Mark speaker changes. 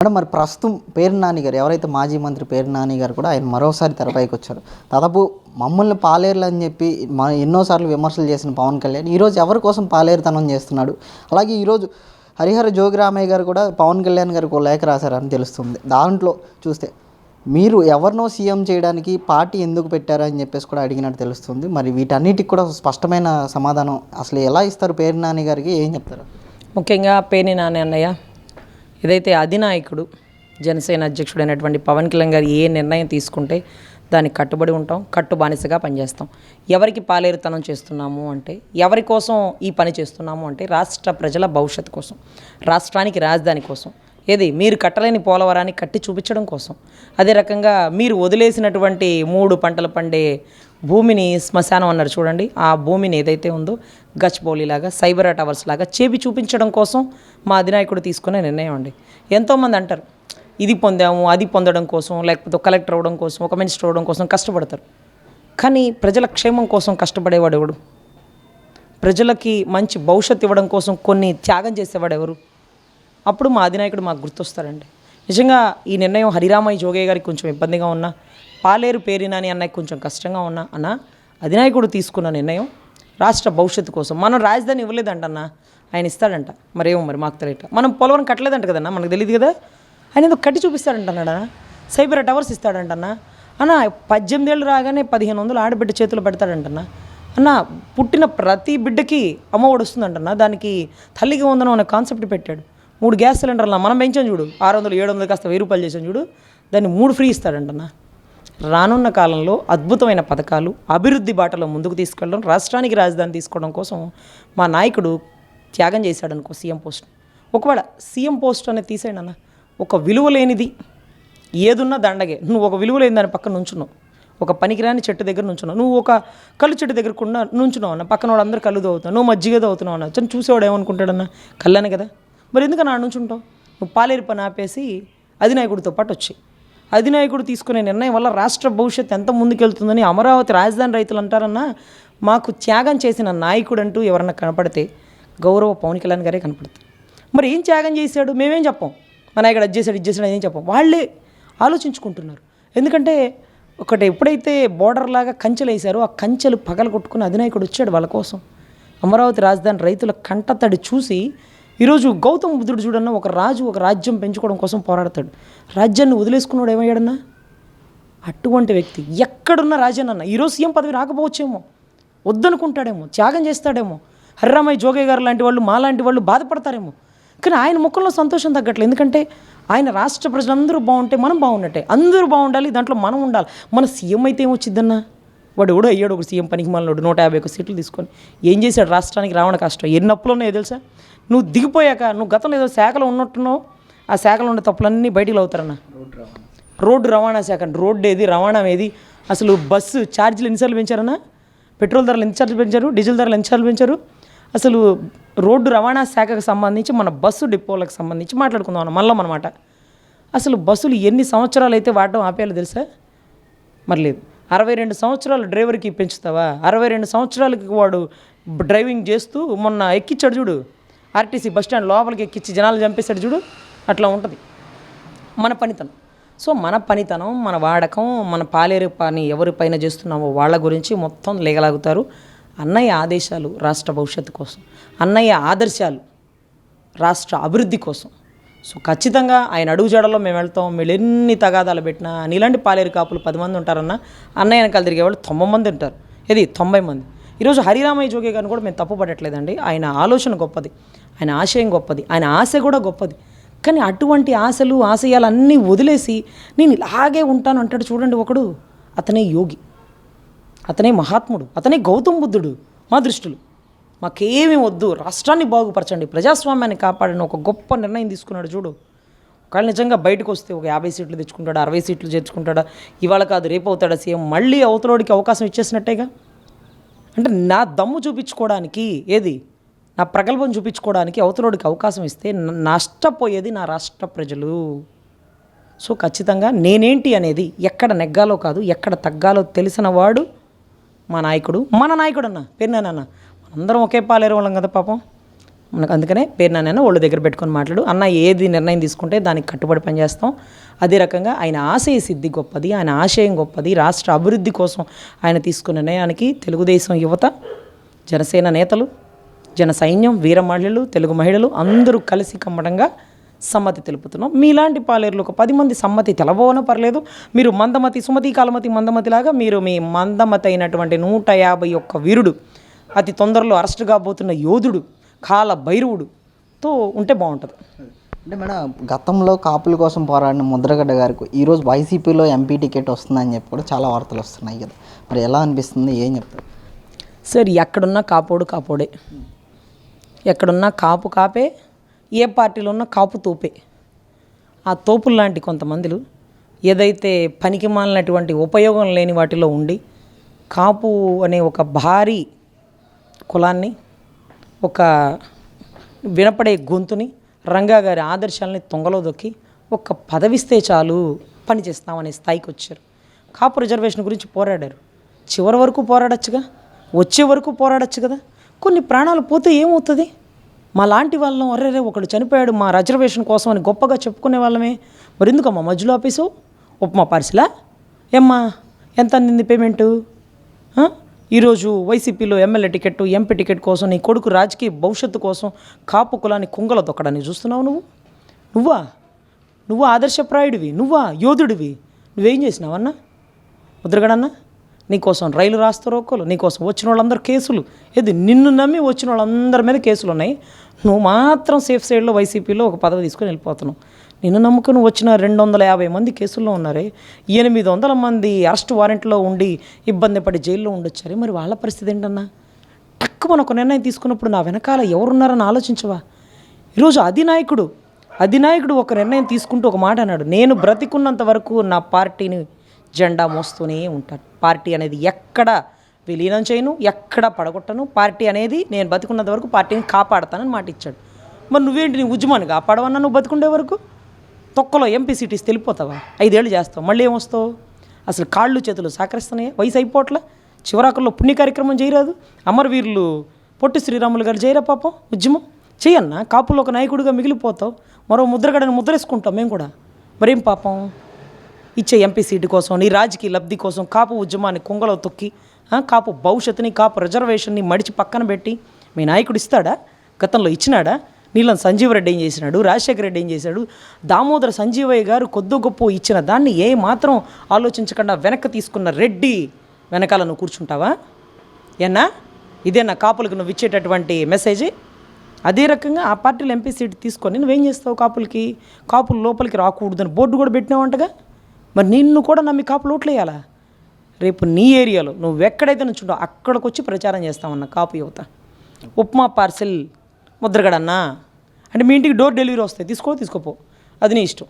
Speaker 1: Madam మరి ప్రస్తుతం పేరు నాని గారు ఎవరైతే మాజీ మంత్రి పేరు నాని గారు కూడా ఆయన మరోసారి తెరపైకి వచ్చారు. దాదాపు మమ్మల్ని పాలేరులు అని చెప్పి మా ఎన్నోసార్లు విమర్శలు చేసిన పవన్ కళ్యాణ్ ఈరోజు ఎవరి కోసం పాలేరుతనం చేస్తున్నాడు? అలాగే ఈరోజు హరిహర జోగిరామయ్య గారు కూడా పవన్ కళ్యాణ్ గారికి లేఖ రాశారని తెలుస్తుంది. దాంట్లో చూస్తే మీరు ఎవరినో సీఎం చేయడానికి పార్టీ ఎందుకు పెట్టారని చెప్పేసి కూడా అడిగినట్టు తెలుస్తుంది. మరి వీటన్నిటికి కూడా స్పష్టమైన సమాధానం అసలు ఎలా ఇస్తారు పేరు నాని గారికి? ఏం చెప్తారు?
Speaker 2: ముఖ్యంగా పేని నాని అన్నయ్య ఏదైతే అధినాయకుడు జనసేన అధ్యక్షుడైనటువంటి పవన్ కళ్యాణ్ గారు ఏ నిర్ణయం తీసుకుంటే దానికి కట్టుబడి ఉంటాం కట్టు బానిసగా పనిచేస్తాం. ఎవరికి పాలేరుతనం చేస్తున్నాము అంటే ఎవరి కోసం ఈ పని చేస్తున్నాము అంటే రాష్ట్ర ప్రజల భవిష్యత్తు కోసం రాష్ట్రానికి రాజధాని కోసం. ఏది? మీరు కట్టలేని పోలవరాన్ని కట్టి చూపించడం కోసం. అదే రకంగా మీరు వదిలేసినటువంటి మూడు పంటలు పండే భూమిని శ్మశానం అన్నారు చూడండి. ఆ భూమిని ఏదైతే ఉందో గచ్బౌలిలాగా సైబర్ టవర్స్ లాగా చేపి చూపించడం కోసం మా అధినాయకుడు తీసుకునే నిర్ణయం అండి. ఎంతోమంది అంటారు ఇది పొందాము అది పొందడం కోసం లేకపోతే కలెక్టర్ అవ్వడం కోసం ఒక మినిస్టర్ అవ్వడం కోసం కష్టపడతారు. కానీ ప్రజల క్షేమం కోసం కష్టపడేవాడు ఎవడు? ప్రజలకి మంచి భవిష్యత్తు ఇవ్వడం కోసం కొన్ని త్యాగం చేసేవాడు ఎవరు? అప్పుడు మా అధినాయకుడు మాకు గుర్తొస్తారండి. నిజంగా ఈ నిర్ణయం హరిరామయ్య జోగయ్య గారికి కొంచెం ఇబ్బందిగా ఉన్నా పాలేరు పేరినాని అన్నయ్య కొంచెం కష్టంగా ఉన్నా అన్న అధినాయకుడు తీసుకున్న నిర్ణయం రాష్ట్ర భవిష్యత్తు కోసం. మనం రాజధాని ఇవ్వలేదంటన్నా ఆయన ఇస్తాడంట. మరేమో మరి మాకు తెలియట మనం పోలవరం కట్టలేదంట కదన్నా మనకు తెలియదు కదా? ఆయన ఏదో కట్టి చూపిస్తాడంటన్నాడా సైబర్ టవర్స్ ఇస్తాడంటన్నా అన్న. పద్దెనిమిది ఏళ్ళు రాగానే పదిహేను వందలు ఆడబిడ్డ చేతిలో పెడతాడంటన్నా అన్న. పుట్టిన ప్రతి బిడ్డకి అమ్మఒడి వస్తుందంటన్నా దానికి తల్లికి వందనం అనే కాన్సెప్ట్ పెట్టాడు. మూడు గ్యాస్ సిలిండర్లు మనం పెంచాం చూడు. ఆరు వందలు ఏడు వందలు కాస్త వెయ్యి రూపాయలు చేసాం చూడు. దాన్ని మూడు ఫ్రీ ఇస్తాడంటన్నా. రానున్న కాలంలో అద్భుతమైన పథకాలు అభివృద్ధి బాటలో ముందుకు తీసుకెళ్ళడం రాష్ట్రానికి రాజధాని తీసుకోవడం కోసం మా నాయకుడు త్యాగం చేశాడనుకో సీఎం పోస్ట్. ఒకవేళ సీఎం పోస్ట్ అనేది తీసేయండి అన్న. ఒక విలువ లేనిది ఏదున్నా దండగే. నువ్వు ఒక విలువ లేని దాని పక్కన నుంచున్నావు. ఒక పనికిరాని చెట్టు దగ్గర నుంచున్నావు. నువ్వు ఒక కళ్ళు చెట్టు దగ్గర కూడా నుంచున్నావు అన్న. పక్కన వాళ్ళందరూ కళ్ళు తవ్వుతావు నువ్వు మజ్జిగ తవ్వుతున్నావు అన్న. చూసేవాడు ఏమనుకుంటాడన్న? కళ్ళనే కదా. మరి ఎందుకన్నా ఆడ నుంచుంటావు నువ్వు పాలేరు పని ఆపేసి అధినాయకుడితో పాటు వచ్చి అధినాయకుడు తీసుకునే నిర్ణయం వల్ల రాష్ట్ర భవిష్యత్తు ఎంత ముందుకెళ్తుందని అమరావతి రాజధాని రైతులు అంటారన్నా మాకు త్యాగం చేసిన నాయకుడు అంటూ ఎవరన్నా కనపడితే గౌరవ పవన్ కళ్యాణ్ గారే కనపడతారు. మరి ఏం త్యాగం చేశాడు? మేమేం చెప్పం. మా నాయకుడు అది చేశాడు ఇది చేశాడు ఏం వాళ్ళే ఆలోచించుకుంటున్నారు. ఎందుకంటే ఒకటి ఎప్పుడైతే బోర్డర్ లాగా కంచెలు వేశారో ఆ కంచెలు పగల కొట్టుకుని అధినాయకుడు వచ్చాడు వాళ్ళ కోసం. అమరావతి రాజధాని రైతుల కంటతడి చూసి ఈరోజు గౌతమ బుద్ధుడు చూడన్న ఒక రాజు ఒక రాజ్యం పెంచుకోవడం కోసం పోరాడతాడు. రాజ్యాన్ని వదిలేసుకున్నాడు ఏమయ్యాడన్నా? అటువంటి వ్యక్తి. ఎక్కడున్న రాజన్న ఈరోజు సీఎం పదవి రాకపోవచ్చేమో. వద్దనుకుంటాడేమో. త్యాగం చేస్తాడేమో. హర్రామయ్య జోగయ్య గారు లాంటి వాళ్ళు మా లాంటి వాళ్ళు బాధపడతారేమో. కానీ ఆయన ముఖంలో సంతోషం తగ్గట్లేదు ఎందుకంటే ఆయన రాష్ట్ర ప్రజలందరూ బాగుంటే మనం బాగున్నట్టే. అందరూ బాగుండాలి దాంట్లో మనం ఉండాలి. మన సీఎం అయితే ఏమొచ్చిద్దన్నా? వాడు ఎవడో అయ్యాడు ఒక సీఎం పనికి మనలోడు నూట యాభై ఒక సీట్లు తీసుకొని. ఏం చేశాడు? రాష్ట్రానికి రావణ కష్టం. ఎన్ని అప్పులు ఉన్నాయో తెలుసా? నువ్వు దిగిపోయాక నువ్వు గతంలో ఏదో శాఖలో ఉన్నట్టున్నావు ఆ శాఖలో ఉన్న తప్పులన్నీ బయటికి అవుతారన్న రోడ్డు రవాణా శాఖ రోడ్డు ఏది రవాణా ఏది? అసలు బస్సు ఛార్జీలు ఎన్నిసార్లు పెంచారన్నా? పెట్రోల్ ధరలు ఎన్నిసార్లు పెంచారు? డీజిల్ ధరలు ఎన్నిసార్లు పెంచారు? అసలు రోడ్డు రవాణా శాఖకు సంబంధించి మన బస్సు డిపోలకు సంబంధించి మాట్లాడుకుందాం అన్న మళ్ళీ అనమాట అసలు బస్సులు ఎన్ని సంవత్సరాలు అయితే వాడటం ఆపేయాలో తెలుసా? మరి లేదు. అరవై రెండు సంవత్సరాలు డ్రైవర్కి పెంచుతావా? అరవై రెండు సంవత్సరాలకి వాడు డ్రైవింగ్ చేస్తూ మొన్న ఎక్కిచ్చాడు చూడు. ఆర్టీసీ బస్ స్టాండ్ లోపలికి ఎక్కించి జనాలు చంపేశాడు చూడు. అట్లా ఉంటుంది. మన పనితనం. సో మన పనితనం మన వాడకం మన పాలేరు పని ఎవరి పైన చేస్తున్నామో వాళ్ళ గురించి మొత్తం లేగలాగుతారు. అన్నయ్య ఆదేశాలు రాష్ట్ర భవిష్యత్తు కోసం. అన్నయ్య ఆదర్శాలు రాష్ట్ర అభివృద్ధి కోసం. సో ఖచ్చితంగా ఆయన అడుగు అడుగుజాడలో మేము వెళ్తాం. వీళ్ళు ఎన్ని తగాదాలు పెట్టినా నీలాంటి పాలేరు కాపులు పది మంది ఉంటారన్న అన్నయ్య వెనకాల తిరిగే వాళ్ళు తొంభై మంది ఉంటారు. ఇది తొంభై మంది. ఈరోజు హరిరామయ్య జోగి గారిని కూడా మేము తప్పుపడట్లేదండి ఆయన ఆలోచన గొప్పది. ఆయన ఆశయం గొప్పది. ఆయన ఆశ కూడా గొప్పది. కానీ అటువంటి ఆశలు ఆశయాలు అన్నీ వదిలేసి నేను ఇలాగే ఉంటాను అంటాడు చూడండి ఒకడు. అతనే యోగి. అతనే మహాత్ముడు. అతనే గౌతమ్ బుద్ధుడు మా దృష్టిలో. మాకేమీ వద్దు రాష్ట్రాన్ని బాగుపరచండి ప్రజాస్వామ్యాన్ని కాపాడని ఒక గొప్ప నిర్ణయం తీసుకున్నాడు చూడు. ఒకవేళ నిజంగా బయటకు వస్తే ఒక యాభై సీట్లు తెచ్చుకుంటాడా అరవై సీట్లు చేర్చుకుంటాడా ఇవాళ కాదు రేపు అవుతాడా సీఎం మళ్ళీ అవతలోడికి అవకాశం ఇచ్చేసినట్టేగా? అంటే నా దమ్ము చూపించుకోవడానికి ఏది? నా ప్రగల్భం చూపించుకోవడానికి అవతలోడికి అవకాశం ఇస్తే నష్టపోయేది నా రాష్ట్ర ప్రజలు. సో ఖచ్చితంగా నేనేంటి అనేది ఎక్కడ నెగ్గాలో కాదు ఎక్కడ తగ్గాలో తెలిసిన వాడు మా నాయకుడు. మన నాయకుడు అన్న. పేరునానన్న అందరం ఒకే పాలేరు వాళ్ళం కదా పాపం? మనకు అందుకనే పేరు నాన్న ఒళ్ళు దగ్గర పెట్టుకొని మాట్లాడు. అన్న ఏది నిర్ణయం తీసుకుంటే దానికి కట్టుబడి పనిచేస్తాం అదే రకంగా ఆయన ఆశయ సిద్ధి గొప్పది ఆయన ఆశయం గొప్పది రాష్ట్ర అభివృద్ధి కోసం ఆయన తీసుకున్న నిర్ణయానికి తెలుగుదేశం యువత జనసేన నేతలు జన సైన్యం వీర మహిళలు తెలుగు మహిళలు అందరూ కలిసి కమ్మడంగా సమ్మతి తెలుపుతున్నాం. మీలాంటి పాలేరులు ఒక పది మంది సమ్మతి తెలబోన పర్లేదు. మీరు మందమతి సుమతి కాలమతి మందమతిలాగా మీరు మీ మందమతి అయినటువంటి నూట యాభై ఒక్క వీరుడు అతి తొందరలో అరెస్ట్ కాబోతున్న యోధుడు కాల భైరవుడుతో ఉంటే బాగుంటుంది.
Speaker 1: అంటే మేడం గతంలో కాపుల కోసం పోరాడిన ముద్రగడ్డ గారికి ఈరోజు వైసీపీలో ఎంపీ టికెట్ వస్తుందని చెప్పి కూడా చాలా వార్తలు వస్తున్నాయి కదా. మరి ఎలా అనిపిస్తుంది? ఏం చెప్తారు?
Speaker 2: సరే ఎక్కడున్నా కాపోడు కాపోడే. ఎక్కడున్నా కాపు కాపే ఏ పార్టీలో ఉన్నా కాపు తోపే. ఆ తోపులు లాంటి కొంతమందిలు ఏదైతే పనికి మాలినటువంటి ఉపయోగం లేని వాటిలో ఉండి కాపు అనే ఒక భారీ కులాన్ని ఒక వినపడే గొంతుని రంగా గారి ఆదర్శాలని తొంగలో దొక్కి ఒక్క పదవిస్తే చాలు పని చేస్తామనే స్థాయికి వచ్చారు. కాపు రిజర్వేషన్ గురించి పోరాడారు. చివరి వరకు పోరాడచ్చుగా? వచ్చే వరకు పోరాడొచ్చు కదా? కొన్ని ప్రాణాలు పోతే ఏమవుతుంది? మా లాంటి వాళ్ళం అర్రే ఒకడు చనిపోయాడు మా రిజర్వేషన్ కోసం అని గొప్పగా చెప్పుకునే వాళ్ళమే. మరి ఎందుకమ్మా మధ్యలో ఆఫీసు ఉప్మా పార్సిలా? ఏమ్మా? ఎంత అందింది పేమెంటు? ఈరోజు వైసీపీలో ఎమ్మెల్యే టికెట్ ఎంపీ టికెట్ కోసం నీ కొడుకు రాజకీయ భవిష్యత్తు కోసం కాపు కులాన్ని కుంగల తొక్కడాన్ని చూస్తున్నావు నువ్వు? నువ్వా? నువ్వు ఆదర్శప్రాయుడివి? నువ్వా యోధుడివి? నువ్వేం చేసినావన్నా ముద్రగడన్నా నీకోసం రైలు రాస్తారు ఒక్కరు నీకోసం వచ్చిన వాళ్ళందరూ కేసులు. ఏది నిన్ను నమ్మి వచ్చిన వాళ్ళందరి మీద కేసులు ఉన్నాయి నువ్వు మాత్రం సేఫ్ సైడ్లో వైసీపీలో ఒక పదవి తీసుకొని వెళ్ళిపోతున్నావు. నిన్ను నమ్ముకుని వచ్చిన రెండు వందల యాభై మంది కేసుల్లో ఉన్నారే ఎనిమిది వందల మంది అరెస్ట్ వారెంట్లో ఉండి ఇబ్బంది పడి జైల్లో ఉండొచ్చారే. మరి వాళ్ళ పరిస్థితి ఏంటన్నా? టక్కు మనకు నిర్ణయం తీసుకున్నప్పుడు నా వెనకాల ఎవరున్నారని ఆలోచించవా? ఈరోజు అధినాయకుడు అధినాయకుడు ఒక నిర్ణయం తీసుకుంటూ ఒక మాట అన్నాడు నేను బ్రతికున్నంత వరకు నా పార్టీని జెండా మోస్తూనే ఉంటాను. పార్టీ అనేది ఎక్కడ విలీనం చేయను ఎక్కడ పడగొట్టను. పార్టీ అనేది నేను బతికున్నంత వరకు పార్టీని కాపాడతానని మాట ఇచ్చాడు. మరి నువ్వేంటి నీ ఉద్యమాన్ని కాపాడవన్నా నువ్వు బతికుండే వరకు? తొక్కలో ఎంపీసీటీస్ తెలిపిపోతావా తెలిపోతావా? ఐదేళ్ళు చేస్తావు. మళ్ళీ ఏమొస్తావు అసలు కాళ్ళు చేతులు సహకరిస్తున్నాయి వయసు అయిపోవట్ల? చివరాకుల్లో పుణ్య కార్యక్రమం చేయరాదు? అమరవీరులు పొట్టి శ్రీరాములు గారు చేయరా పాపం? ఉద్యమం? చేయన్న కాపులో ఒక నాయకుడిగా మిగిలిపోతావు. మరో ముద్రగడని ముద్రేసుకుంటాం మేము కూడా. మరేం పాపం? ఇచ్చే ఎంపీ సీటు కోసం నీ రాజకీయ లబ్ధి కోసం కాపు ఉద్యమాన్ని కుంగలో తొక్కి కాపు భవిష్యత్తుని కాపు రిజర్వేషన్ని మడిచి పక్కన పెట్టి మీ నాయకుడు ఇస్తాడా? గతంలో ఇచ్చినాడా? నీళ్ళని సంజీవ్ రెడ్డి ఏం చేసినాడు? రాజశేఖర రెడ్డి ఏం చేశాడు? దామోదర సంజీవయ్య గారు కొద్ది గొప్ప ఇచ్చిన దాన్ని ఏ మాత్రం ఆలోచించకుండా వెనక్కి తీసుకున్న రెడ్డి వెనకాల నువ్వు కూర్చుంటావా? ఏనా ఇదేనా కాపులకు నువ్వు ఇచ్చేటటువంటి మెసేజ్? అదే రకంగా ఆ పార్టీలో ఎంపీ సీట్ తీసుకొని నువ్వేం చేస్తావు కాపులకి? కాపులు లోపలికి రాకూడదని బోర్డు కూడా పెట్టినావంటగా? మరి నిన్ను కూడా నమ్మి కాపులు ఓట్లేయాలా? రేపు నీ ఏరియాలో నువ్వు ఎక్కడైతే నుంచుంటావు అక్కడికి వచ్చి ప్రచారం చేస్తామన్న కాపు యువత. ఉప్మా పార్సిల్ ముద్రగడన్నా. అంటే మీ ఇంటికి డోర్ డెలివరీ వస్తాయి. తీసుకో తీసుకోపో. అది నీ ఇష్టం.